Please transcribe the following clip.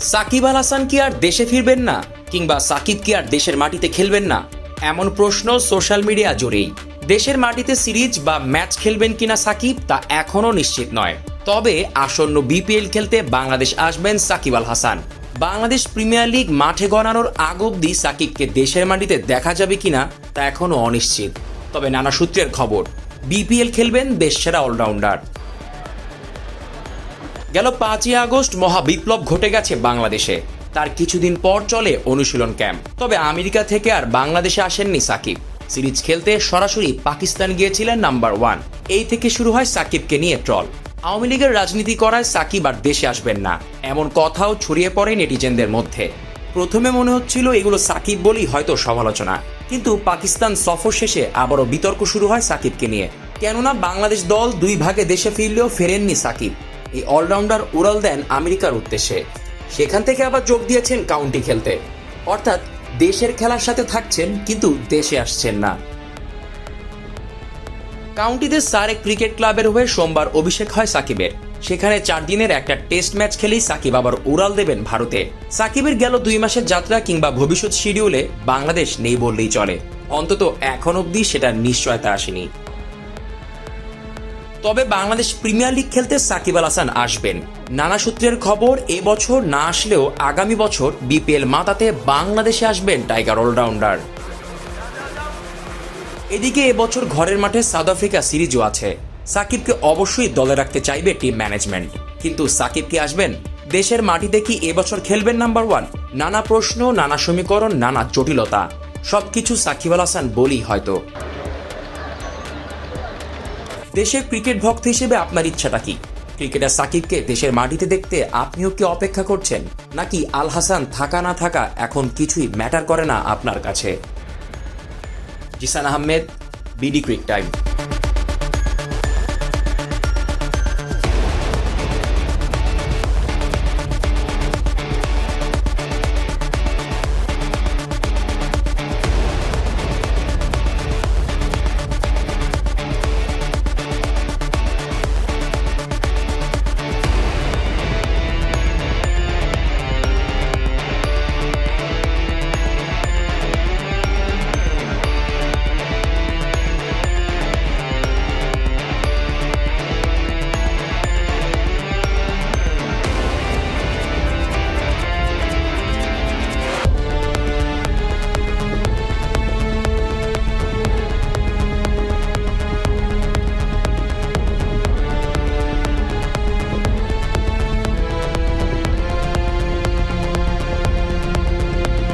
সাকিব আল হাসান কি আর দেশে ফিরবেন না? কিংবা সাকিব কি আর দেশের মাটিতে খেলবেন না? এমন প্রশ্ন সোশ্যাল মিডিয়া জুড়েই দেশের মাটিতে সিরিজ বা ম্যাচ খেলবেন কিনা সাকিব তা এখনও নিশ্চিত নয়। তবে আসন্ন বিপিএল খেলতে বাংলাদেশ আসবেন সাকিব আল হাসান। বাংলাদেশ প্রিমিয়ার লিগ মাঠে গড়ানোর আগ অব্দি সাকিবকে দেশের মাটিতে দেখা যাবে কিনা তা এখনও অনিশ্চিত। তবে নানা সূত্রের খবর, বিপিএল খেলবেন দেশসেরা অলরাউন্ডার। গেল পাঁচই আগস্ট মহা বিপ্লব ঘটে গেছে বাংলাদেশে। তার কিছুদিন পর চলে অনুশীলন ক্যাম্প। তবে আমেরিকা থেকে আর বাংলাদেশে আসেননি সাকিব। সিরিজ খেলতে সরাসরি পাকিস্তান গিয়েছিলেন নাম্বার ওয়ান। এই থেকে শুরু হয় সাকিবকে নিয়ে ট্রল। আওয়ামী লীগের রাজনীতি করায় সাকিব আর দেশে আসবেন না। এমন কথাও ছড়িয়ে পড়ে নেটিজেনদের মধ্যে। প্রথমে মনে হচ্ছিল এগুলো সাকিব বলেই হয়তো সমালোচনা। কিন্তু পাকিস্তান সফর শেষে আবারও বিতর্ক শুরু হয় সাকিবকে নিয়ে। কেননা বাংলাদেশ দল দুই ভাগে দেশে ফিরলেও ফেরেননি সাকিব। এই অলরাউন্ডার উড়াল দেন আমেরিকার উদ্দেশ্যে। সেখান থেকে আবার যোগ দিয়েছেন কাউন্টি খেলতে। অর্থাৎ দেশের খেলার সাথে থাকছেন, কিন্তু দেশে আসছেন না। কাউন্টিতে সারে ক্রিকেট ক্লাবের হয়ে সোমবার অভিষেক হয় সাকিবের। সেখানে চার দিনের একটা টেস্ট ম্যাচ খেলেই সাকিব আবার উড়াল দেবেন ভারতে। সাকিবের গেল দুই মাসের যাত্রা কিংবা ভবিষ্যৎ শিডিউলে বাংলাদেশ নেই বললেই চলে। অন্তত এখন অবধি সেটার নিশ্চয়তা আসেনি। তবে বাংলাদেশ প্রিমিয়ার লিগ খেলতে সাকিব আল হাসান আসবেন। নানা সূত্রের খবর এবছর না আসলেও আগামী বছর বিপিএল মাতাতে বাংলাদেশে আসবেন টাইগার অলরাউন্ডার। এদিকে এবছর ঘরের মাঠে সাউথ আফ্রিকা সিরিজও আছে। সাকিবকে অবশ্যই দলে রাখতে চাইবে টিম ম্যানেজমেন্ট। কিন্তু সাকিব কি আসবেন? দেশের মাটিতে কি এবছর খেলবেন নাম্বার ওয়ান। নানা প্রশ্ন, নানা সমীকরণ, নানা জটিলতা। সবকিছু সাকিব আল হাসান বলি হয়তো। দেশের ক্রিকেট ভক্ত হিসেবে আপনার ইচ্ছাটা কি? ক্রিকেটার সাকিবকে দেশের মাটিতে দেখতে আপনিও কি অপেক্ষা করছেন? নাকি আল হাসান থাকা না থাকা এখন কিছুই ম্যাটার করে না আপনার কাছে? Zisan Ahmed, BD cric time.